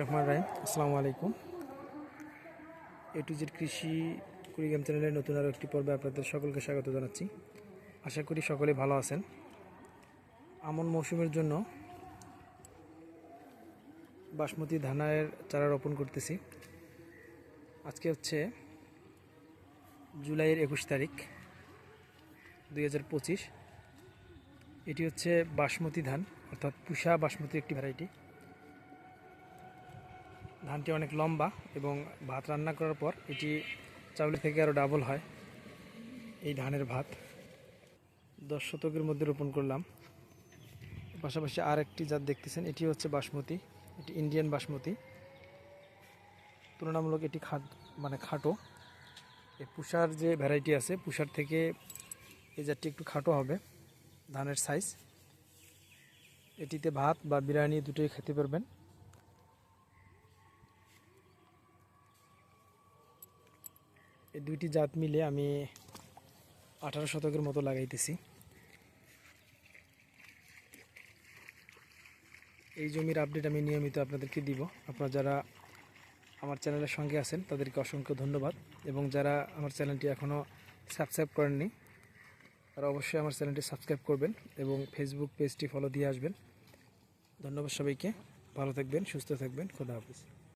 রহমান রাহিম আসসালামু আলাইকুম। এ to Z কৃষি কুড়িগ্রাম চ্যানেলের নতুন আরও একটি পর্বে আপনাদের সকলকে স্বাগত জানাচ্ছি। আশা করি সকলে ভালো আছেন। আমন মৌসুমের জন্য বাসমতি ধানের চারা রোপণ করতেছি। আজকে হচ্ছে জুলাইয়ের একুশ তারিখ, দুই হাজার পঁচিশ। এটি হচ্ছে বাসমতি ধান, অর্থাৎ পুষা বাসমতি একটি ভ্যারাইটি। ধানটি অনেক লম্বা এবং ভাত রান্না করার পর এটি চাউলের থেকে আরও ডাবল হয় এই ধানের ভাত। দশ শতকের মধ্যে রোপণ করলাম। পাশাপাশি আর একটি জাত দেখতেছেন, এটি হচ্ছে বাসমতি, এটি ইন্ডিয়ান বাসমতি। তুলনামূলক এটি খাট মানে খাটো। এই পুষার যে ভ্যারাইটি আছে, পুষার থেকে এই জাতটি একটু খাটো হবে, ধানের সাইজ এটিতে ভাত বা বিরিয়ানি দুটোই খেতে পারবেন। এই দুইটি জাত মিলে আমি আঠারো শতকের মতো লাগাইতেছি। এই জমির আপডেট আমি নিয়মিত আপনাদেরকে দিব। আপনারা যারা আমার চ্যানেলের সঙ্গে আছেন, তাদেরকে অসংখ্য ধন্যবাদ। এবং যারা আমার চ্যানেলটি এখনও সাবস্ক্রাইব করেননি, তারা অবশ্যই আমার চ্যানেলটি সাবস্ক্রাইব করবেন এবং ফেসবুক পেজটি ফলো দিয়ে আসবেন। ধন্যবাদ সবাইকে। ভালো থাকবেন, সুস্থ থাকবেন। খোদা হাফিজ।